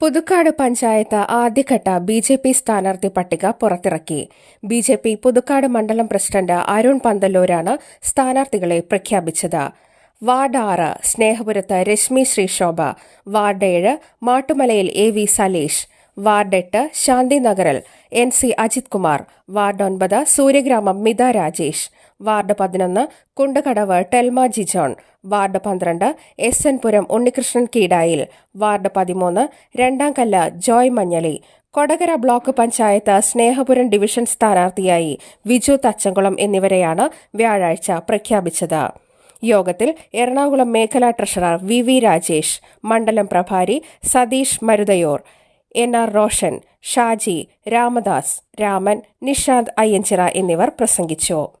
പുതുക്കാട് പഞ്ചായത്ത് ആദ്യഘട്ട B J P സ്ഥാനാർത്ഥി പട്ടിക പുറത്തിറക്കി. ബി ജെ പി പുതുക്കാട് മണ്ഡലം പ്രസിഡന്റ് അരുൺ പന്തല്ലൂരാണ് സ്ഥാനാർത്ഥികളെ പ്രഖ്യാപിച്ചത്. വാർഡ് ആറ് സ്നേഹപുരത്ത് രശ്മി ശ്രീശോഭ വാർഡ് ഏഴ് മാട്ടുമലയിൽ എ വി സലീഷ് വാർഡ് എട്ട് ശാന്തിനഗറിൽ N C Ajith Kumar ward ഒൻപത് സൂര്യഗ്രാമം മിത രാജേഷ് വാർഡ് പതിനൊന്ന് കുണ്ടകടവ് ടെൽമ ജിജോൺ വാർഡ് പന്ത്രണ്ട് എസ് എൻ പുരം ഉണ്ണികൃഷ്ണൻ കീടായിൽ വാർഡ് പതിമൂന്ന് രണ്ടാം കല്ല് Joy Manjali Kodakara block panchayat Snehapuram division സ്ഥാനാർത്ഥിയായി വിജു തച്ചങ്കുളം എന്നിവരെയാണ് വ്യാഴാഴ്ച പ്രഖ്യാപിച്ചത്. യോഗത്തിൽ എറണാകുളം മേഖലാ ട്രഷറർ വി വി രാജേഷ് മണ്ഡലം പ്രഭാരി സതീഷ് മരുതയോർ എൻ ആർ റോഷൻ ഷാജി രാമദാസ് രാമൻ നിഷാന്ത് അയ്യഞ്ചിറ എന്നിവർ പ്രസംഗിച്ചു.